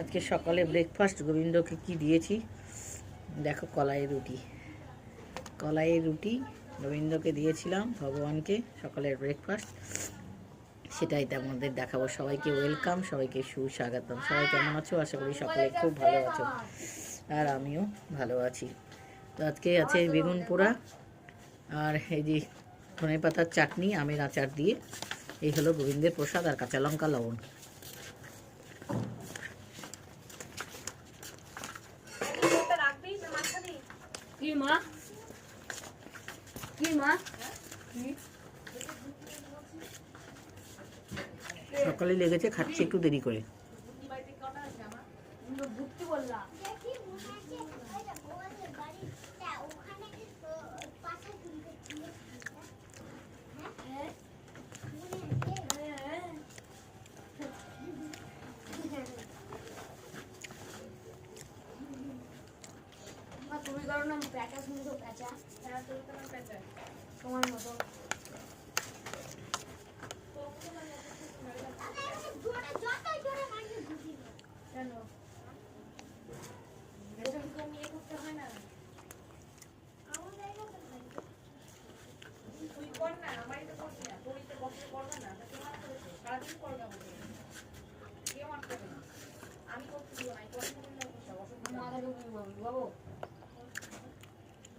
আজকে সকালে ব্রেকফাস্ট গোবিন্দকে কি দিয়েছি? দেখো কলাইয়ের রুটি। কলাইয়ের রুটি গোবিন্দকে দিয়েছিলাম ভগবানকে সকালের ব্রেকফাস্ট সেটাই তোমাদের দেখাবো। সবাইকে ওয়েলকাম সবাইকে সুস্বাগতম। সবাই কেমন আছো? আশা করি সকলে খুব ভালো আছো। আর আমিও ভালো আছি। তো আজকে আছে বেগুন পোড়া আর এই যে ধনে পাতার চাটনি, আমের আচার দিয়ে। এই হলো গোবিন্দের প্রসাদ আর কাঁচা লঙ্কা লবণ। কি মা কি মা সকালে লেগেছে খাচ্ছি একটু দেরি করে। বললাম করো না প্যাঁচা শুনছো প্যাঁচা। তোমার মতো। নিয়ে করতে হয় না মাথা ঢুকিয়ে বলব বাবু।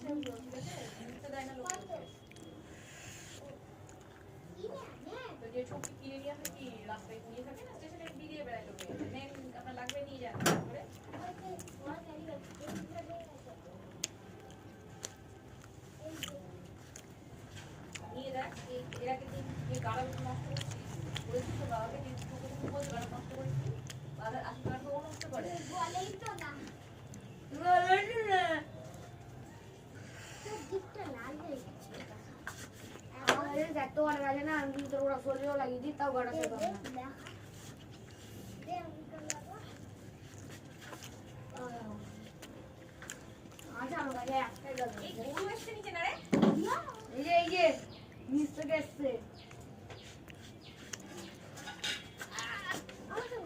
কিনে আনে ওই যে বড় ক্যারি ব্যাগ এই দুটো নিয়ে গেছে। এই যে, বলেই তো না তোর দিকটা লাল হয়ে গেছে আমাদের এত বড় গাছে না আমি কিন্তু ওরা শরীরেও লাগিয়ে দিই তাও গাড়া দে, খেতাম দে, না দেখা। দে, আমাকে লাগা। আচ্ছা আমার কাছে একটাই গাছ আছে। ইয়া, এই যে এই যে নিচ থেকে এসছে আমাকে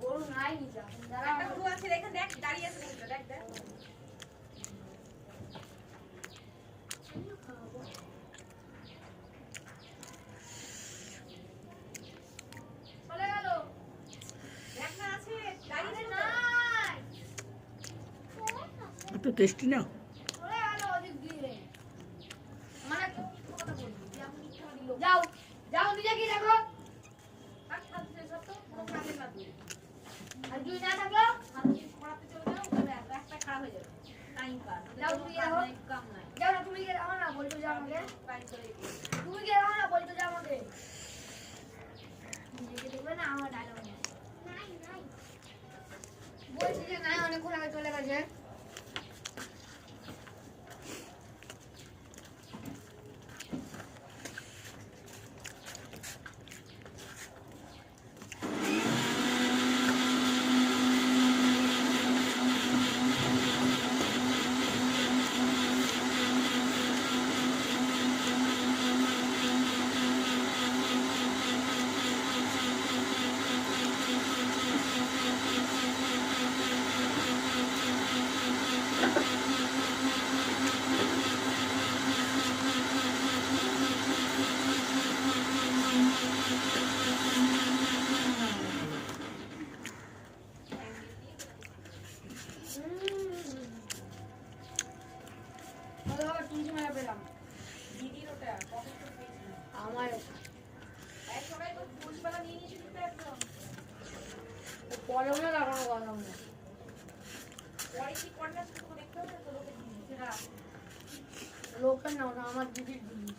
গরু নাই এত টেস্টি না চলে গেল ওদিক দিয়ে মানে কথা বলবি যাও যাও নিজে কি দেখো আর তুই না থাকল যাও তুমি যাও না তুমি গিয়ে দেখো না বলতো যাও আমাকে তুমি দেখো না বলতো যাও আমাকে না আমার ডায়লগ। বলছি যে না অনেকক্ষণ আগে চলে গেছে কত আবার তুলসী মালা পেলাম আমার লাগানো কথা না লোকের না আমার দিদির জিনিস।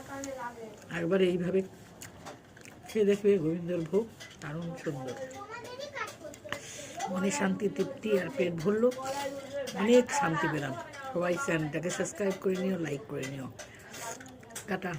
একবার এইভাবে খেয়ে দেখবে গোবিন্দর ভোগ দারুণ সুন্দর। মনে শান্তি, তৃপ্তি আর পেট ভরল। অনেক শান্তি পেলাম। সবাই চ্যানেলটাকে সাবস্ক্রাইব করে নিও, লাইক করে নিও। টাটা।